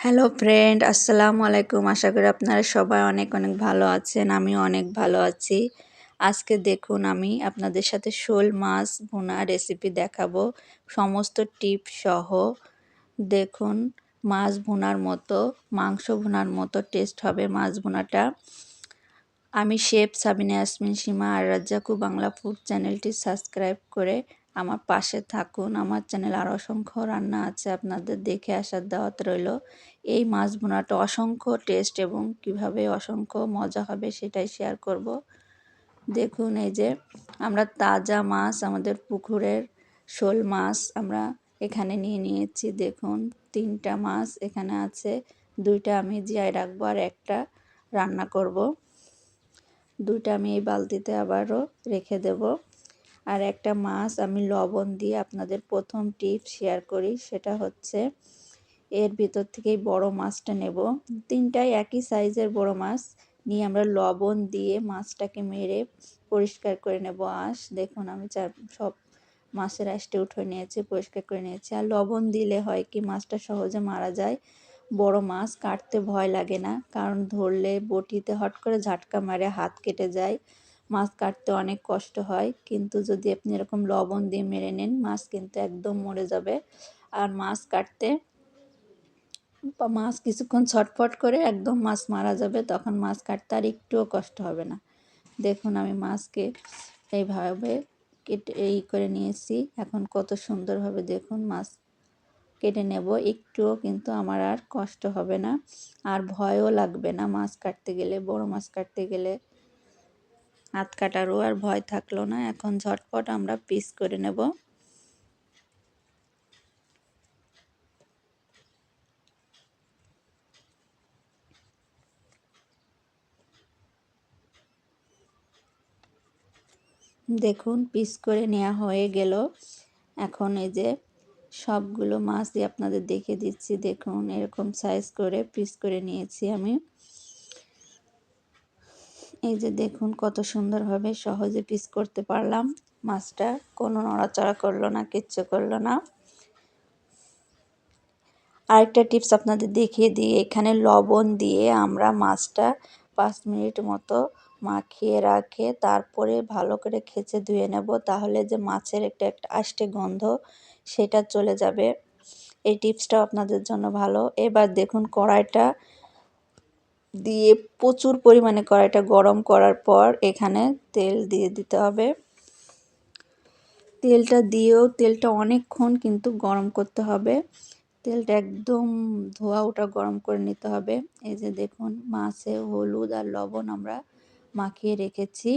Hello friend আসসালামু আলাইকুম আশা করি আপনারা সবাই অনেক অনেক ভালো আছেন। আমিও অনেক ভালো আছি। আজকে দেখুন, আমি আপনাদের সাথে শোল মাছ ভুনা রেসিপি দেখাবো। সমস্ত টিপ সহ। দেখুন, মাছ ভুনার মতো, মাংস ভুনার মতো টেস্ট হবে মাছ ভুনাটা। আমি শেফ সাবিনা ইয়াসমিন সীমা আর রাজ্জাকু বাংলা ফুড চ্যানেলটি সাবস্ক্রাইব করে আমার পাশে থাকুন। আমার চ্যানেল আর অসংখ্য রান্না আছে আপনাদের দেখে আসার দাওয়াত রইল। এই মাছ বোনাটা অসংখ্য টেস্ট এবং কীভাবে অসংখ্য মজা হবে সেটাই শেয়ার করব। দেখুন এই যে, আমরা তাজা মাছ, আমাদের পুকুরের শোল মাছ আমরা এখানে নিয়ে নিয়েছি। দেখুন, তিনটা মাছ এখানে আছে। দুইটা আমি জিয়ায় রাখব আর একটা রান্না করব। দুইটা আমি এই বালতিতে আবারও রেখে দেব। আর একটা মাছ আমি লবণ দিয়ে আপনাদের প্রথম টিপ শেয়ার করি, সেটা হচ্ছে এর ভিতর থেকেই বড় মাছটা নেব। তিনটাই একই সাইজের বড় মাছ, নিয়ে আমরা লবণ দিয়ে মাছটাকে মেরে পরিষ্কার করে নেব। আঁশ, দেখুন আমি চার সব মাছের আঁশটা উঠে নিয়েছি, পরিষ্কার করে নিয়েছি। আর লবণ দিলে হয় কি, মাছটা সহজে মারা যায়। বড় মাছ কাটতে ভয় লাগে না, কারণ ধরলে বটিতে হট করে ঝাটকা মারে, হাত কেটে যায়। মাছ কাটতে অনেক কষ্ট হয়, কিন্তু যদি আপনি এরকম লবণ দিয়ে মেরে নেন, মাছ কিন্তু একদম মরে যাবে। আর মাছ কাটতে মাছ কিছুক্ষণ ছটফট করে একদম মাছ মারা যাবে, তখন মাছ কাটতে আর একটুও কষ্ট হবে না। দেখুন, আমি মাছকে এইভাবে কেটে এই করে নিয়েছি। এখন কত সুন্দরভাবে দেখুন মাছ কেটে নেব, একটুও কিন্তু আমার আর কষ্ট হবে না। আর ভয়ও লাগবে না মাছ কাটতে গেলে, বড় মাছ কাটতে গেলে। হাত কাটারও আর ভয় থাকল না। এখন ঝটপট আমরা পিস করে নেব। দেখুন, পিস করে নেওয়া হয়ে গেল। এখন এই যে সবগুলো মাছই আপনাদের দেখে দিচ্ছি। দেখুন, এরকম সাইজ করে পিস করে নিয়েছি আমি। এই যে দেখুন কত সুন্দরভাবে সহজে পিস করতে পারলাম। মাছটা কোনো নড়াচড়া করল না, কিচ্ছু করল না। আরেকটা টিপস আপনাদের দেখিয়ে দিই। এখানে লবণ দিয়ে আমরা মাছটা পাঁচ মিনিট মতো মাখিয়ে রাখে, তারপরে ভালো করে খেচে ধুয়ে নেব, তাহলে যে মাছের একটা একটা আষ্টে গন্ধ সেটা চলে যাবে। এই টিপসটাও আপনাদের জন্য ভালো। এবার দেখুন কড়াইটা দিয়ে প্রচুর পরিমাণে কড়াইটা গরম করার পর এখানে তেল দিয়ে দিতে হবে। তেলটা দিয়েও তেলটা অনেকক্ষণ কিন্তু গরম করতে হবে। তেলটা একদম ধোয়া ওটা গরম করে নিতে হবে। এই যে দেখুন, মাছে হলুদ আর লবণ আমরা মাখিয়ে রেখেছি।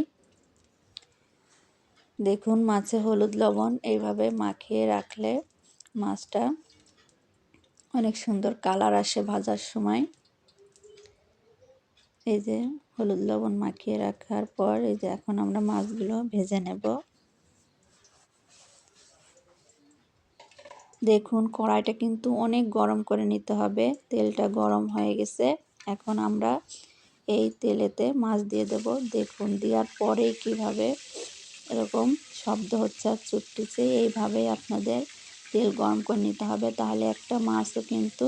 দেখুন, মাছে হলুদ, লবণ এইভাবে মাখিয়ে রাখলে মাছটা অনেক সুন্দর কালার আসে ভাজার সময়। এই যে হলুদ লবণ মাখিয়ে রাখার পর এই যে এখন আমরা মাছগুলো ভেজে নেব। দেখুন, কড়াইটা কিন্তু অনেক গরম করে নিতে হবে। তেলটা গরম হয়ে গেছে। এখন আমরা এই তেলেতে মাছ দিয়ে দেব। দেখুন, দেওয়ার পরেই কীভাবে এরকম শব্দ হচ্ছে আর চুটটিছে এইভাবেই আপনাদের তেল গরম করে নিতে হবে। তাহলে একটা মাছও কিন্তু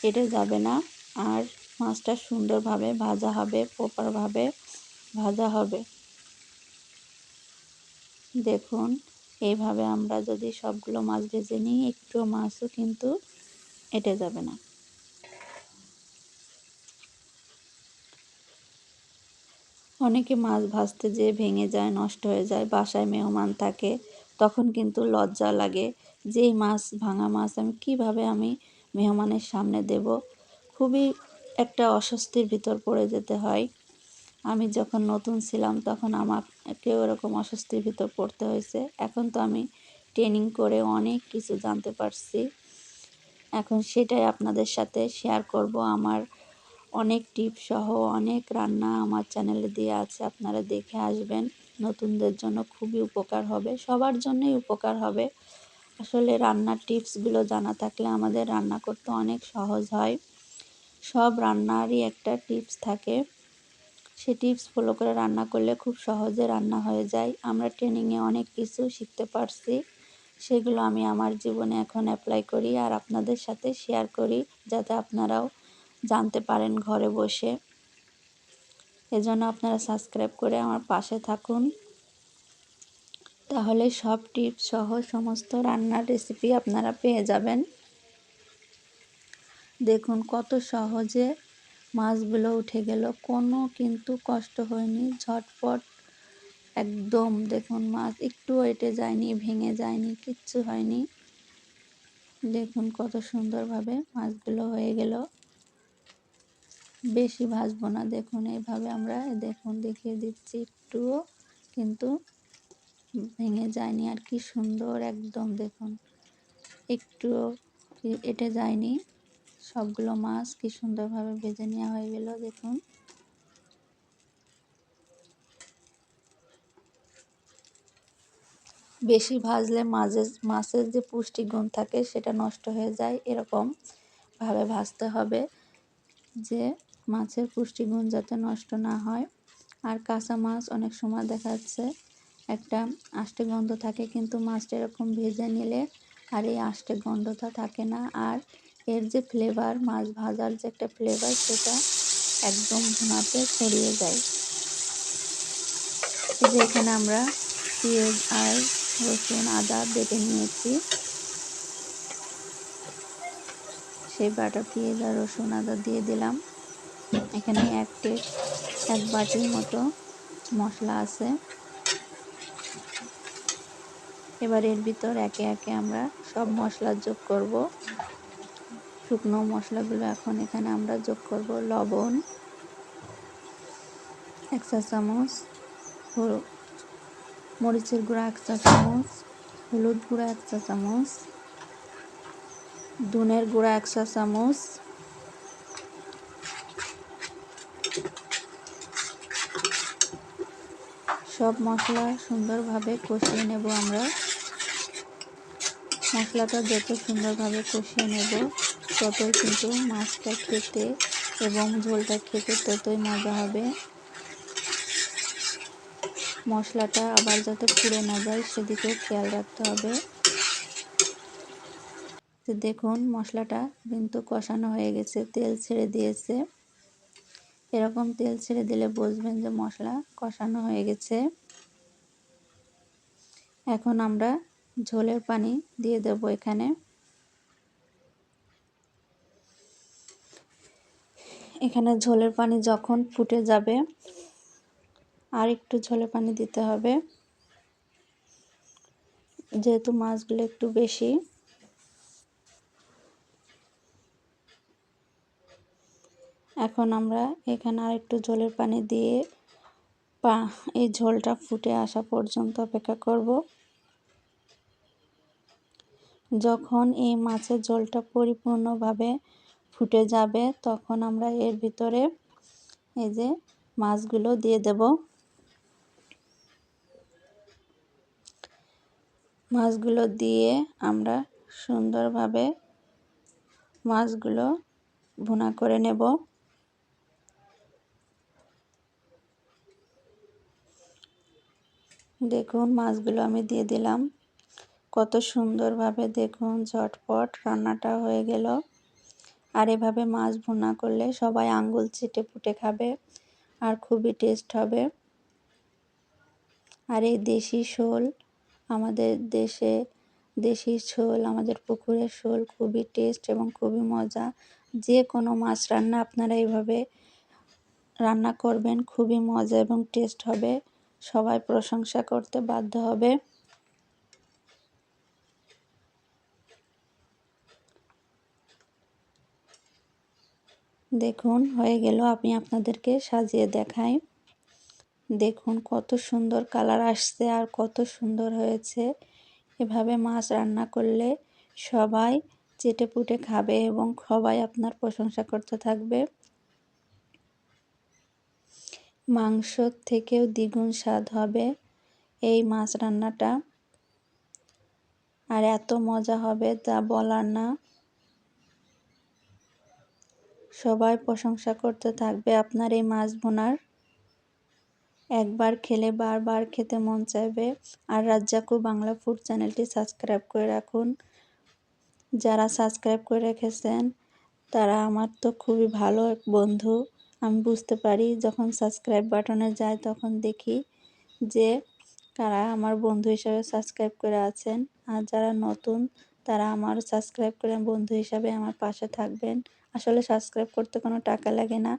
কেটে যাবে না। আর মাছটা সুন্দরভাবে ভাজা হবে, প্রপারভাবে ভাজা হবে। দেখুন, এইভাবে আমরা যদি সবগুলো মাছ ভেজে নিই, একটু মাছও কিন্তু এটে যাবে না। অনেকে মাছ ভাজতে যেয়ে ভেঙে যায়, নষ্ট হয়ে যায়, বাসায় মেহমান থাকে, তখন কিন্তু লজ্জা লাগে যে মাছ, ভাঙা মাছ, আমি কীভাবে আমি মেহমানের সামনে দেব? খুবই একটা অস্বস্তির ভিতর পড়ে যেতে হয়। আমি যখন নতুন ছিলাম তখন আমাকেও এরকম অস্বস্তির ভিতর পড়তে হয়েছে। এখন তো আমি ট্রেনিং করে অনেক কিছু জানতে পারছি। এখন সেটাই আপনাদের সাথে শেয়ার করব। আমার অনেক টিপ সহ অনেক রান্না আমার চ্যানেলে দেওয়া আছে, আপনারা দেখে আসবেন। নতুনদের জন্য খুবই উপকার হবে, সবার জন্যই উপকার হবে। আসলে রান্নার টিপসগুলো জানা থাকলে আমাদের রান্না করতে অনেক সহজ হয়। সব রান্নারই একটা টিপস থাকে। সে টিপস ফলো করে রান্না করলে খুব সহজে রান্না হয়ে যায়। আমরা ট্রেনিংয়ে অনেক কিছু শিখতে পারছি। সেগুলো আমি আমার জীবনে এখন অ্যাপ্লাই করি আর আপনাদের সাথে শেয়ার করি যাতে আপনারাও জানতে পারেন ঘরে বসে। এজন্য আপনারা সাবস্ক্রাইব করে আমার পাশে থাকুন। তাহলে সব টিপস সহ সমস্ত রান্নার রেসিপি আপনারা পেয়ে যাবেন। দেখুন, কত সহজে মাছগুলো উঠে গেল। কোনো কিন্তু কষ্ট হয়নি। ঝটপট একদম দেখুন, মাছ একটু এটে যায়নি, ভেঙে যায়নি, কিচ্ছু হয়নি। দেখুন কত সুন্দরভাবে মাছগুলো হয়ে গেল। বেশি ভাজবো না। দেখুন, এইভাবে আমরা দেখুন দেখিয়ে দিচ্ছি একটুও, কিন্তু ভেঙে যায়নি। আর কি সুন্দর একদম দেখুন, একটুও এটে যায়নি। সবগুলো মাছ কি সুন্দরভাবে ভেজে নেওয়া হয়ে গেল, দেখুন। বেশি ভাজলে মাছের মাছের যে পুষ্টিগুণ থাকে সেটা নষ্ট হয়ে যায়, এরকম ভাবে ভাজতে হবে যে মাছের পুষ্টিগুণ যাতে নষ্ট না হয়। আর কাঁচা মাছ অনেক সময় দেখা যাচ্ছে একটা আষ্টে গন্ধ থাকে, কিন্তু মাছটা এরকম ভেজে নিলে আর এই আষ্টে গন্ধটা থাকে না। আর এর যে ফ্লেভার মাছ ভাজার যে একটা ফ্লেভার সেটা একদম ভুনাতে ছড়িয়ে যায়। যে এখানে আমরা পেঁয়াজ আর রসুন, আদা বেটে নিয়েছি। সেই বাটা পেঁয়াজ আর রসুন, আদা দিয়ে দিলাম। এখানে এক এক বাটির মতো মশলা আছে। এবার এর ভিতর একে একে আমরা সব মশলা যোগ করব। শুকনো মশলাগুলো এখন এখানে আমরা যোগ করব লবণ, এক চা চামচ মরিচের গুঁড়া এক চা চামচ, হলুদ গুঁড়া এক চা চামচ, দুনের গুঁড়া এক চা চামচ, সব মশলা সুন্দরভাবে কষিয়ে নেব আমরা। মশলাটা যত সুন্দরভাবে কষিয়ে নেব। ততই কিন্তু মাছটা খেতে এবং ঝোলটা খেতে ততই মজা হবে। মশলাটা আবার যাতে পুড়ে না যায় সেদিকেও খেয়াল রাখতে হবে। দেখুন, মশলাটা কিন্তু কষানো হয়ে গেছে, তেল ছেড়ে দিয়েছে। এরকম তেল ছেড়ে দিলে বুঝবেন যে মশলা কষানো হয়ে গেছে। এখন আমরা ঝোলের পানি দিয়ে দেব এখানে। এখানে ঝোলের পানি যখন ফুটে যাবে, আর একটু ঝোলের পানি দিতে হবে। যেহেতু মাছগুলো একটু বেশি, এখন আমরা এখানে আর একটু ঝোলের পানি দিয়ে পা, এই ঝোলটা ফুটে আসা পর্যন্ত অপেক্ষা করব। যখন এই মাছের ঝোলটা পরিপূর্ণভাবে ফুটে যাবে, তখন আমরা এর ভিতরে এই যে মাছগুলো দিয়ে দেব। মাছগুলো দিয়ে আমরা সুন্দরভাবে মাছগুলো ভুনা করে নেব। দেখুন, মাছগুলো আমি দিয়ে দিলাম। কত সুন্দরভাবে দেখুন, ঝটপট রান্নাটা হয়ে গেল। আর এভাবে মাছ ভুনা করলে সবাই আঙ্গুল চিটে পুটে খাবে আর খুবই টেস্ট হবে। আর এই দেশি শোল, আমাদের দেশে দেশি শোল, আমাদের পুকুরের শোল খুবই টেস্ট এবং খুবই মজা। যে কোনো মাছ রান্না আপনারা এইভাবে রান্না করবেন, খুবই মজা এবং টেস্ট হবে। সবাই প্রশংসা করতে বাধ্য হবে। দেখুন, হয়ে গেল। আমি আপনাদেরকে সাজিয়ে দেখাই। দেখুন, কত সুন্দর কালার আসছে আর কত সুন্দর হয়েছে। এভাবে মাছ রান্না করলে সবাই চেটে পুটে খাবে এবং সবাই আপনার প্রশংসা করতে থাকবে। মাংসর থেকেও দ্বিগুণ স্বাদ হবে এই মাছ রান্নাটা। আর এত মজা হবে তা বলার না। সবাই প্রশংসা করতে থাকবে আপনার এই মাছ বোনার। একবার খেলে বারবার খেতে মন চাইবে। আর রাজ্জাকু বাংলা ফুড চ্যানেলটি সাবস্ক্রাইব করে রাখুন। যারা সাবস্ক্রাইব করে রেখেছেন, তারা আমার তো খুবই ভালো এক বন্ধু। আমি বুঝতে পারি, যখন সাবস্ক্রাইব বাটনে যায় তখন দেখি যে কারা আমার বন্ধু হিসাবে সাবস্ক্রাইব করে আছেন। আর যারা নতুন, তারা আমার সাবস্ক্রাইব করে বন্ধু হিসাবে আমার পাশে থাকবেন। আসলে সাবস্ক্রাইব করতে কোনো টাকা লাগে না।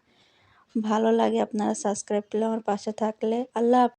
ভালো লাগে আপনারা সাবস্ক্রাইব করলে আমার পাশে থাকলে। আল্লাহ